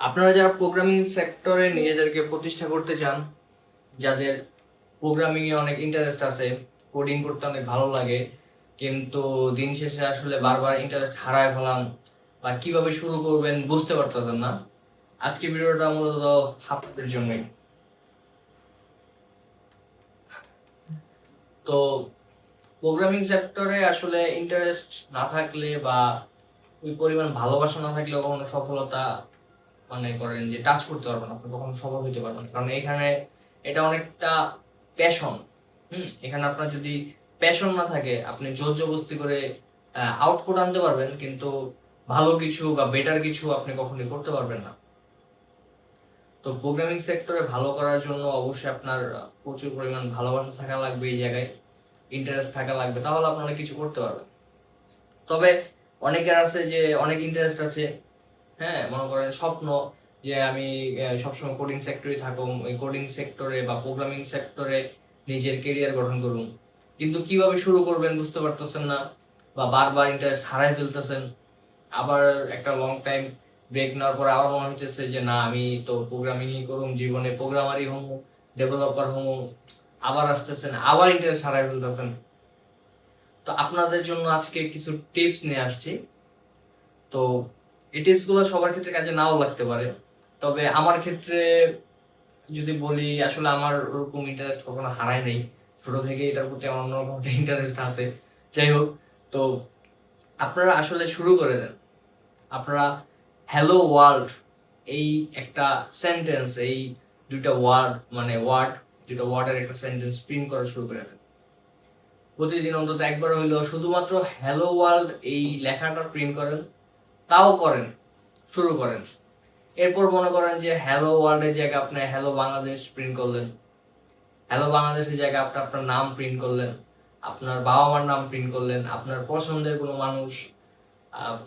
আপনারা যারা প্রোগ্রামিং সেক্টরে নিজেদেরকে প্রতিষ্ঠা করতে চান, যাদের প্রোগ্রামিং এ অনেক ইন্টারেস্ট আছে কোডিং করতে অনেক ভালো লাগে, কিন্তু দিন শেষে আসলে বারবার ইন্টারেস্ট হারায় ফেলান বা কীভাবে শুরু করবেন বুঝতে পারতেন না আজকে ভিডিওটা মূলত আপনাদের জন্যই। তো প্রোগ্রামিং সেক্টরে আসলে ইন্টারেস্ট না থাকলে বা ওই পরিমাণ ভালোবাসা না থাকলে কখনো সফলতা মানে করেন যে টাচ করতে পারবেন আপনি কখনো সফল হতে পারবেন কারণ এখানে এটা অনেকটা প্যাশন হুম? এখানে আপনার যদি প্যাশন না থাকে, আপনি জোর জবস্তি করে আউটপুট আনতে পারবেন, কিন্তু ভালো কিছু বা বেটার কিছু আপনি কখনোই করতে পারবেন না। তো প্রোগ্রামিং সেক্টরে ভালো করার জন্য অবশ্যই আপনার প্রচুর পরিমাণ ভালোবাসা থাকা লাগবে এই জায়গায় ইন্টারেস্ট থাকা লাগবে, তাহলে আপনি অনেক কিছু করতে পারবেন। তবে অনেকের আছে যে, অনেক ইন্টারেস্ট আছে হ্যাঁ মনে করেন স্বপ্ন যে আমি সবসময় কোডিং সেক্টরে থাকুম, ওই কোডিং সেক্টরে বা প্রোগ্রামিং সেক্টরে নিজের কেরিয়ার গঠন করুন। কিন্তু কীভাবে শুরু করবেন বুঝতে পারতেছেন না বা বারবার ইন্টারেস্ট হারাই ফেলতেছেন। আবার একটা লং টাইম ব্রেক নেওয়ার পর আবার মনে হইতেছে যে, না, আমি তো প্রোগ্রামিংই করুম, জীবনে প্রোগ্রামারই হম ডেভেলপার হম। আবার আসতেছেন, আবার ইন্টারেস্ট হারাই ফেলতেছেন। তো আপনাদের জন্য আজকে কিছু টিপস নিয়ে আসছি। তো এই টিপসগুলো সবার ক্ষেত্রে কাজে নাও লাগতে পারে। তবে আমার ক্ষেত্রে যদি বলি, আসলে আমার ওরকম ইন্টারেস্ট কখনো হারায় নেই। ছোট থেকে এটার প্রতি আমার অন্যরকম ইন্টারেস্ট আছে। যাই হোক, তো আপনারা আসলে শুরু করে দেন। আপনারা হ্যালো ওয়ার্ল্ড এই একটা সেন্টেন্স এই দুইটা ওয়ার্ড মানে ওয়ার্ড দুইটা ওয়ার্ডের একটা সেন্টেন্স প্রিন্ট করা শুরু করে দেন। প্রতিদিন অন্তত একবার হইলেও শুধুমাত্র হ্যালো ওয়ার্ল্ড এই লেখাটা প্রিন্ট করেন। তাও করেন, শুরু করেন। এরপর মনে করেন যে হ্যালো ওয়ার্ল্ডের জায়গায় আপনি হ্যালো বাংলাদেশ প্রিন্ট করলেন। হ্যালো বাংলাদেশের জায়গায় আপনি আপনার নাম প্রিন্ট করলেন, আপনার বাবা মার নাম প্রিন্ট করলেন, আপনার পছন্দের কোনো মানুষ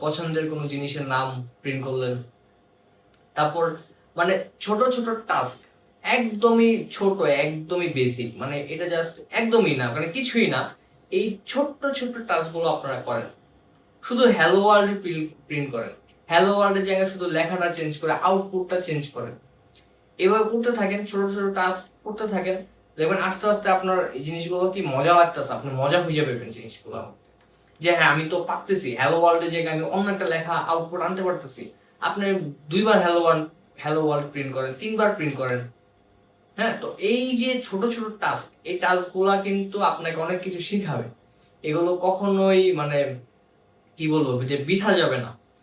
পছন্দের কোনো জিনিসের নাম প্রিন্ট করলেন। তারপর মানে ছোট ছোট টাস্ক একদমই ছোট, একদমই বেসিক মানে এটা জাস্ট একদমই না মানে কিছুই না। এই ছোট্ট ছোট্ট টাস্কগুলো আপনারা করেন। শুধু হ্যালো ওয়ার্ল্ড প্রিন্ট করেন। হ্যালো ওয়ার্ল্ডের জায়গায় শুধু লেখাটা চেঞ্জ করে আউটপুটটা চেঞ্জ করেন। এভাবে করতে থাকেন, ছোট ছোট টাস্ক করতে থাকেন। দেখবেন আস্তে আস্তে আপনার এই জিনিসগুলো কি মজা লাগতেছে, আপনি মজা খুঁজে পেবেন জিনিসগুলো। যে হ্যাঁ আমি তো পারতেছি হ্যালো ওয়ার্ল্ডের জায়গায় আমি অন্য একটা লেখা আউটপুট আনতে পারতেছি। আপনি দুইবার hello world hello world print করেন, তিনবার প্রিন্ট করেন। হ্যাঁ তো এই যে ছোট ছোট টাস্ক এই টাস্কগুলা কিন্তু আপনাকে অনেক কিছু শিখাবে। এগুলো কখনোই মানে কি বলব? যে বৃথা যাবে না।